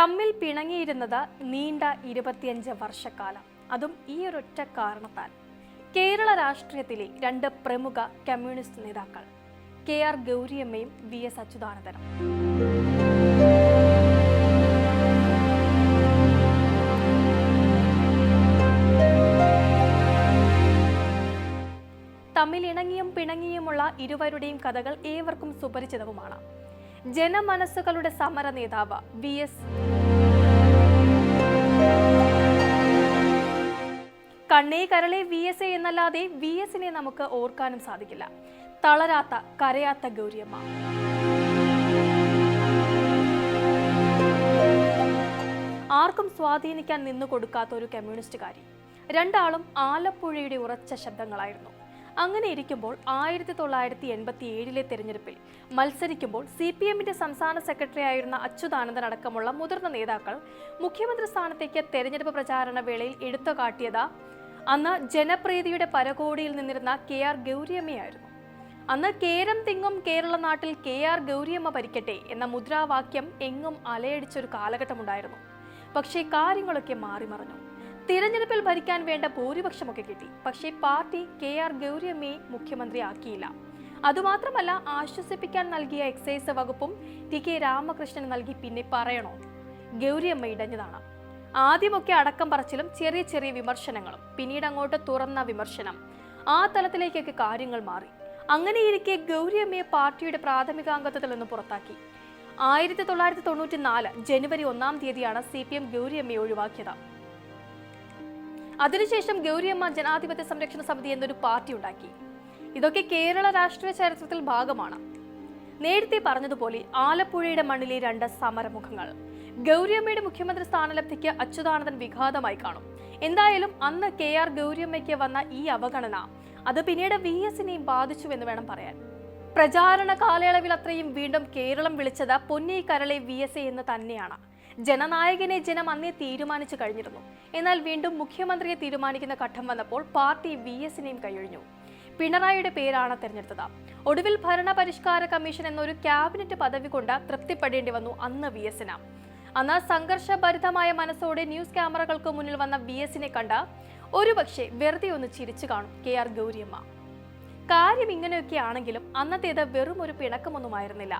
തമ്മിൽ പിണങ്ങിയിരുന്നത് നീണ്ട ഇരുപത്തിയഞ്ച് വർഷക്കാലം. അതും ഈ ഒരൊറ്റ കാരണത്താൽ. കേരള രാഷ്ട്രീയത്തിലെ രണ്ട് പ്രമുഖ കമ്മ്യൂണിസ്റ്റ് നേതാക്കൾ കെ ആർ ഗൗരിയമ്മയും വി എസ് അച്യുതാനന്ദനും. തമ്മിൽ ഇണങ്ങിയും പിണങ്ങിയുമുള്ള ഇരുവരുടെയും കഥകൾ ഏവർക്കും സുപരിചിതവുമാണ്. ജനമനസ്സുകളുടെ സമര നേതാവ് വി എസ് കണ്ണേ കരളെ വി എസ് എ എന്നല്ലാതെ വി എസിനെ നമുക്ക് ഓർക്കാനും സാധിക്കില്ല. തളരാത്ത കരയാത്ത ഗൗരിയമ്മ. ആർക്കും സ്വാധീനിക്കാൻ നിന്നു കൊടുക്കാത്ത ഒരു കമ്മ്യൂണിസ്റ്റുകാരി. രണ്ടാളും ആലപ്പുഴയുടെ ഉറച്ച ശബ്ദങ്ങളായിരുന്നു. അങ്ങനെ ഇരിക്കുമ്പോൾ ആയിരത്തി തൊള്ളായിരത്തി എൺപത്തി ഏഴിലെ തെരഞ്ഞെടുപ്പിൽ മത്സരിക്കുമ്പോൾ സി പി എമ്മിന്റെ സംസ്ഥാന സെക്രട്ടറി ആയിരുന്ന അച്യുതാനന്ദൻ അടക്കമുള്ള മുതിർന്ന നേതാക്കൾ മുഖ്യമന്ത്രി സ്ഥാനത്തേക്ക് തെരഞ്ഞെടുപ്പ് പ്രചാരണ വേളയിൽ എടുത്തു കാട്ടിയത്. അന്ന് ജനപ്രീതിയുടെ പരകോടിയിൽ നിന്നിരുന്ന കെ ആർ ഗൗരിയമ്മയായിരുന്നു. അന്ന് കേരം തിങ്ങും കേരള നാട്ടിൽ കെ ആർ ഗൗരിയമ്മ ഭരിക്കട്ടെ എന്ന മുദ്രാവാക്യം എങ്ങും അലയടിച്ചൊരു കാലഘട്ടമുണ്ടായിരുന്നു. പക്ഷേ കാര്യങ്ങളൊക്കെ മാറിമറിഞ്ഞു. തിരഞ്ഞെടുപ്പിൽ ഭരിക്കാൻ വേണ്ട ഭൂരിപക്ഷമൊക്കെ കിട്ടി. പക്ഷേ പാർട്ടി കെ ആർ ഗൗരിയമ്മയെ മുഖ്യമന്ത്രിയാക്കിയില്ല. അതുമാത്രമല്ല ആശ്വസിപ്പിക്കാൻ നൽകിയ എക്സൈസ് വകുപ്പും ടി കെ രാമകൃഷ്ണന് നൽകി പിന്നെ പറയണോ? ഗൗരിയമ്മ ഇടഞ്ഞതാണ്. ആദ്യമൊക്കെ അടക്കം പറച്ചിലും ചെറിയ ചെറിയ വിമർശനങ്ങളും. പിന്നീട് അങ്ങോട്ട് തുറന്ന വിമർശനം. ആ തലത്തിലേക്കൊക്കെ കാര്യങ്ങൾ മാറി. അങ്ങനെയിരിക്കെ ഗൗരിയമ്മയെ പാർട്ടിയുടെ പ്രാഥമിക അംഗത്വത്തിൽ നിന്ന് പുറത്താക്കി. ആയിരത്തി തൊള്ളായിരത്തി തൊണ്ണൂറ്റി നാല് ജനുവരി ഒന്നാം തീയതിയാണ് സി പി എം ഗൗരിയമ്മയെ ഒഴിവാക്കിയത്. അതിനുശേഷം ഗൗരിയമ്മ ജനാധിപത്യ സംരക്ഷണ സമിതി എന്നൊരു പാർട്ടി ഉണ്ടാക്കി. ഇതൊക്കെ കേരള രാഷ്ട്രീയ ചരിത്രത്തിൽ ഭാഗമാണ്. നേരത്തെ പറഞ്ഞതുപോലെ ആലപ്പുഴയുടെ മണ്ണിലെ രണ്ട് സമരമുഖങ്ങൾ. ഗൗരിയമ്മയുടെ മുഖ്യമന്ത്രി സ്ഥാനലബ്ധിക്ക് അച്യുതാനന്ദൻ വിഘാതമായി കാണും. എന്തായാലും അന്ന് കെ ആർ ഗൗരിയമ്മയ്ക്ക് വന്ന ഈ അവഗണന അത് പിന്നീട് വി എസിനെയും ബാധിച്ചു എന്ന് വേണം പറയാൻ. പ്രചാരണ കാലയളവിൽ അത്രയും വീണ്ടും കേരളം വിളിച്ചത് പൊന്നി കരളെ വി എസ് എ എന്ന് തന്നെയാണ്. ജനനായകനെ ജനം അന്നേ തീരുമാനിച്ചു കഴിഞ്ഞിരുന്നു. എന്നാൽ വീണ്ടും മുഖ്യമന്ത്രിയെ തീരുമാനിക്കുന്ന ഘട്ടം വന്നപ്പോൾ പാർട്ടി വി എസിനെയും കൈയൊഴിഞ്ഞു. പിണറായിയുടെ പേരാണ് തെരഞ്ഞെടുത്തത്. ഒടുവിൽ ഭരണ പരിഷ്കാര കമ്മീഷൻ എന്നൊരു ക്യാബിനറ്റ് പദവി കൊണ്ട് തൃപ്തിപ്പെടേണ്ടി വന്നു അന്ന് വി എസിന് അന്ന് സംഘർഷഭരിതമായ മനസ്സോടെ ന്യൂസ് ക്യാമറകൾക്ക് മുന്നിൽ വന്ന വി എസിനെ കണ്ട ഒരുപക്ഷെ വെറുതെ ഒന്ന് ചിരിച്ചു കാണും കെ ആർ ഗൗരിയമ്മ. കാര്യം ഇങ്ങനെയൊക്കെ ആണെങ്കിലും അന്നത്തേത് വെറും ഒരു പിണക്കമൊന്നുമായിരുന്നില്ല.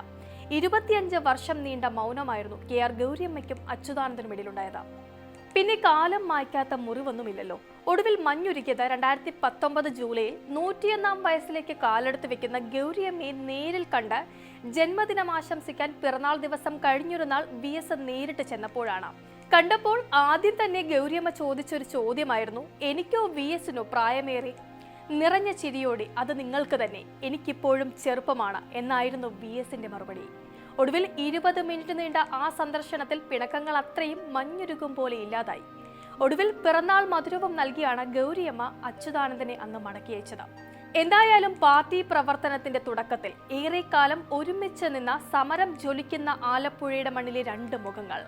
ഇരുപത്തിയഞ്ച് വർഷം നീണ്ട മൗനമായിരുന്നു കെ ആർ ഗൗരിയമ്മയ്ക്കും അച്യുതാനന്ദനും ഇടയിലുണ്ടായത്. പിന്നെ കാലം മായ്ക്കാത്ത മുറിവൊന്നുമില്ലല്ലോ. ഒടുവിൽ മഞ്ഞുരുക്കിയത് രണ്ടായിരത്തി പത്തൊമ്പത് ജൂലൈയിൽ നൂറ്റിയൊന്നാം വയസ്സിലേക്ക് കാലെടുത്ത് വെക്കുന്ന ഗൗരിയമ്മയെ നേരിൽ കണ്ട് ജന്മദിനം ആശംസിക്കാൻ പിറന്നാൾ ദിവസം കഴിഞ്ഞൊരു നാൾ വി എസ് നേരിട്ട് ചെന്നപ്പോഴാണ്. കണ്ടപ്പോൾ ആദ്യം തന്നെ ഗൗരിയമ്മ ചോദിച്ചൊരു ചോദ്യമായിരുന്നു എനിക്കോ വി എസിനോ പ്രായമേറി? നിറഞ്ഞ ചിരിയോടെ അത് നിങ്ങൾക്ക് തന്നെ. എനിക്കിപ്പോഴും ചെറുപ്പമാണ് എന്നായിരുന്നു വി എസിന്റെ മറുപടി. ഒടുവിൽ ഇരുപത് മിനിറ്റ് നീണ്ട ആ സന്ദർശനത്തിൽ പിണക്കങ്ങൾ അത്രയും മഞ്ഞുരുകും പോലെ ഇല്ലാതായി. ഒടുവിൽ പിറന്നാൾ മധുരവും നൽകിയാണ് ഗൗരിയമ്മ അച്യുതാനന്ദനെ അന്ന് മടക്കി അയച്ചത്. എന്തായാലും പാർട്ടി പ്രവർത്തനത്തിന്റെ തുടക്കത്തിൽ ഏറെക്കാലം ഒരുമിച്ച് നിന്ന സമരം ജ്വലിക്കുന്ന ആലപ്പുഴയുടെ മണ്ണിലെ രണ്ട് മുഖങ്ങൾ.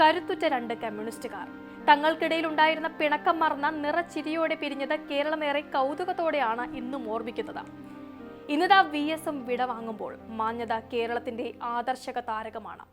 കരുത്തുറ്റ രണ്ട് കമ്മ്യൂണിസ്റ്റുകാർ. തങ്ങൾക്കിടയിൽ ഉണ്ടായിരുന്ന പിണക്കം മറന്ന നിറച്ചിരിയോടെ പിരിഞ്ഞത് കേരളമേറെ കൗതുകത്തോടെയാണ് ഇന്നും ഓർമ്മിക്കുന്നത്. ഇന്നതാ വി എസും വിടവാങ്ങുമ്പോൾ മാന്യത കേരളത്തിന്റെ ആദർശക താരകമാണ്.